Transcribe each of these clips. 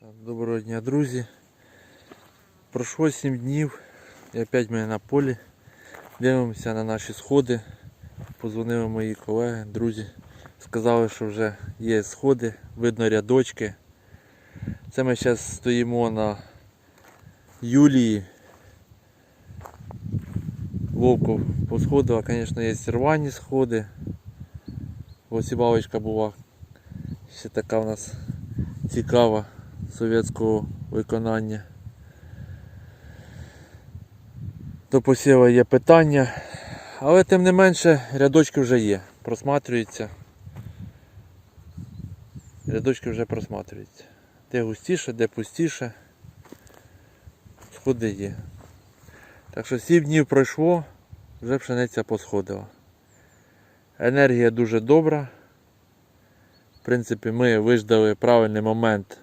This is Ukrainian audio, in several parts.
Доброго дня, друзі. Пройшло 7 днів і опять ми на полі. Дивимося на наші сходи. Позвонили мої колеги, друзі. Сказали, що вже є сходи, видно рядочки. Це ми зараз стоїмо на Юлії. Вовков посходила, звісно, є рвані сходи. Осівалочка була ще така у нас цікава совєтського виконання. До посіву є питання, але тим не менше рядочки вже є, просматрюються. Рядочки вже просматрюються. Де густіше, де пустіше. Сходи є. Так що 7 днів пройшло, вже пшениця посходила. Енергія дуже добра. В принципі, ми виждали правильний момент,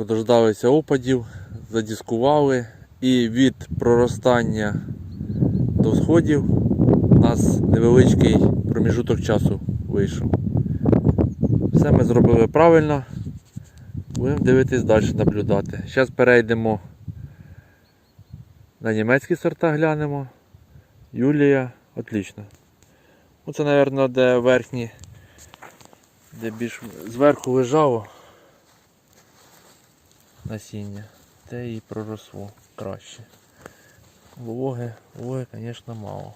що дождалися опадів, задіскували і від проростання до сходів у нас невеличкий проміжуток часу вийшов. Все ми зробили правильно. Будемо дивитись далі наблюдати. Зараз перейдемо на німецькі сорта глянемо. Юлія, отлично. Оце, мабуть, де верхні, де більш зверху лежало насіння, те і проросло краще. Вологи, вологи, звісно, мало.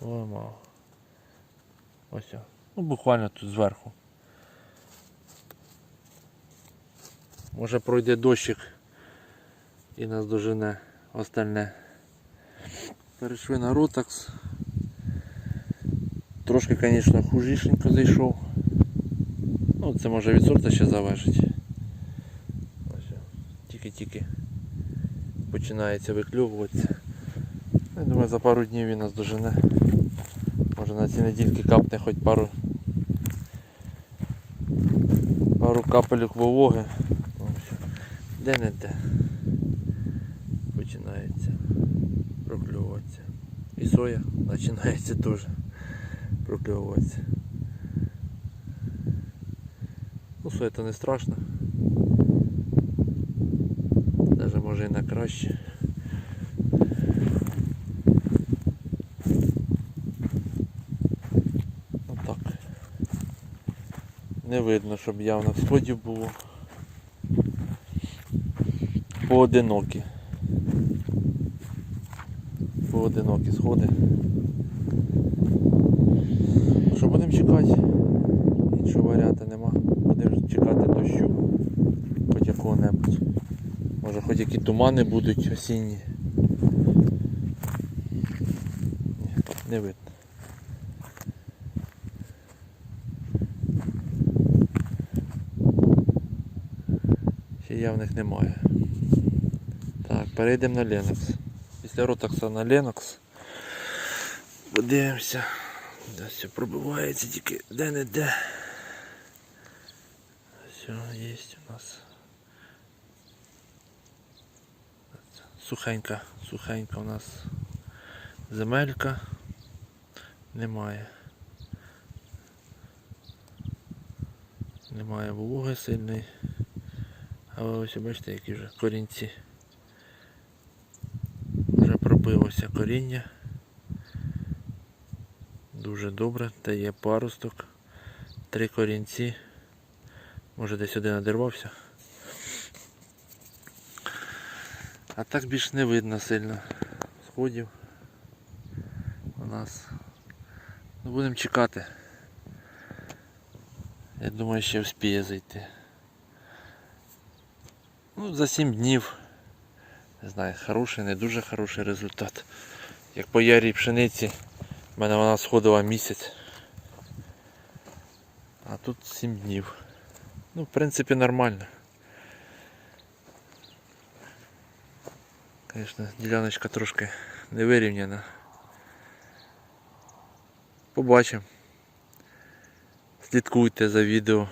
Вологи мало. Ось. Ну, буквально тут зверху. Може пройде дощик і нас дожене остальне. Перейшли на ротакс. Трошки, звісно, хужішенько зайшов. Ну, це може від сорта ще залежить. Тільки-тільки починається виклювуватися. Я думаю, за пару днів він нас дожене. Може на ці недільки капне хоч пару пару капелюк вологи. Де не де. Починається прокльовуватися. І соя починається теж прокльовуватися. Ну, соя то не страшно. Може і на краще. Отак. Не видно, щоб явно сходів було. Поодинокі. Поодинокі сходи. Що будемо чекати? Іншого варіанта нема. Будемо чекати дощу. Хоч якого-небудь. Може хоч які тумани будуть осінні. Ні, не видно. Ще явних немає. Так, перейдемо на Linux. Після ротакса на Linux. Подивимося. Да, все пробивається тільки де-не-де. Все, є у нас. Сухенька, сухенька у нас земелька. Немає. Немає вологи сильної. Але ось бачите, які вже корінці. Вже пробилося коріння. Дуже добре, дає паросток. Три корінці. Може десь один надервався. А так більш не видно сильно сходів у нас. Ну, будемо чекати. Я думаю, ще вспіє зайти. Ну, за 7 днів. Не знаю, хороший, не дуже хороший результат. Як по ярій пшениці, в мене вона сходила місяць. А тут 7 днів. Ну, в принципі, нормально. Звісно, діляночка трошки не вирівняна. Побачимо. Слідкуйте за відео.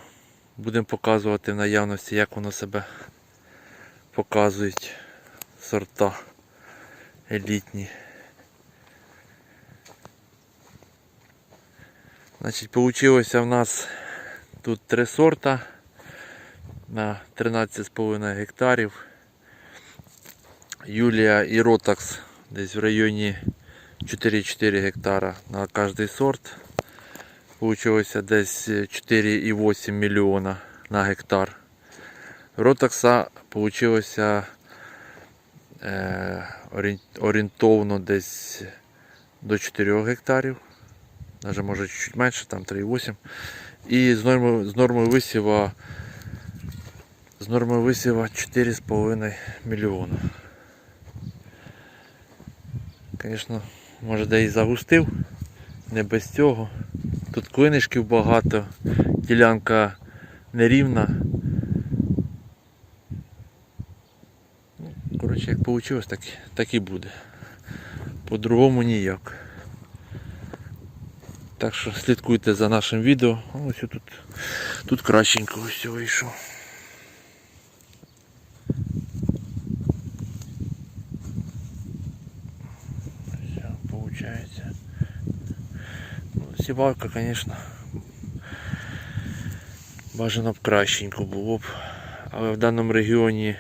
Будемо показувати в наявності, як воно себе показують сорта елітні. Значить, вийшло в нас Тут три сорта на 13,5 гектарів. Юлія і Ротакс десь в районі 4-4 гектара на кожний сорт. Получилося десь 4,8 мільйона на гектар. Ротакса получилося е, орієнтовно десь до 4 гектарів. Навіть може чуть менше, там 3,8. І з нормою, з нормою висіва з нормою висіва 4,5 мільйона. Звісно, може де і загустив, не без цього. Тут клинишків багато, ділянка нерівна. Ну, Коротше, як вийшло, так, так і буде. По-другому ніяк. Так що слідкуйте за нашим відео. Ось тут, тут кращенько ось вийшов. Все, получается. Сівалка, конечно, бажано б кращенько було б. Але в даному регіоні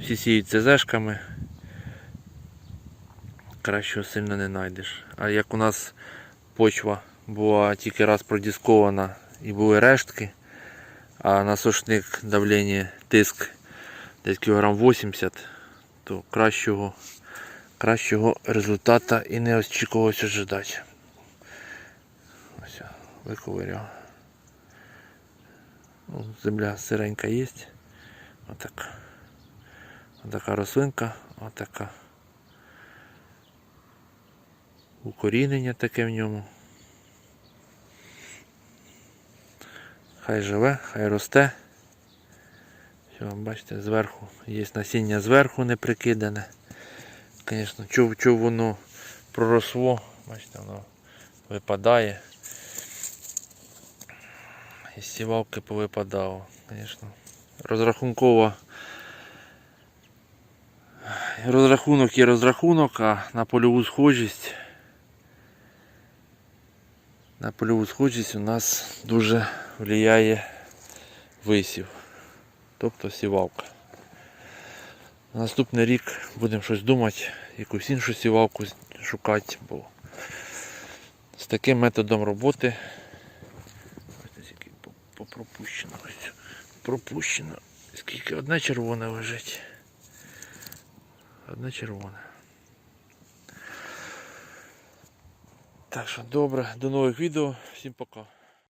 всі сіють ЦЗшками. Кращого сильно не знайдеш. А як у нас почва була тільки раз продіскована і були рештки, а на сошник давлення тиск десь кілограм 80, то кращого, кращого результата і не очікувалося ожидати. Виковиряв. Ну, земля сиренька є. Отак. Отака рослинка, отака. Укорінення таке в ньому. Хай живе, хай росте. Все, бачите, зверху є насіння зверху не прикидане. Звісно, чув, чув воно проросло, бачите, воно випадає. І сівалки повипадало, звісно. Розрахункова. Розрахунок є розрахунок, а на польову схожість. На польову схожість у нас дуже впливає висів. Тобто сівалка. На наступний рік будемо щось думати, якусь іншу сівалку шукати, бо з таким методом роботи попропущено. ось. Пропущено. Скільки одна червона лежить. Одна червона. Так що добре, до нових відео. Всім пока.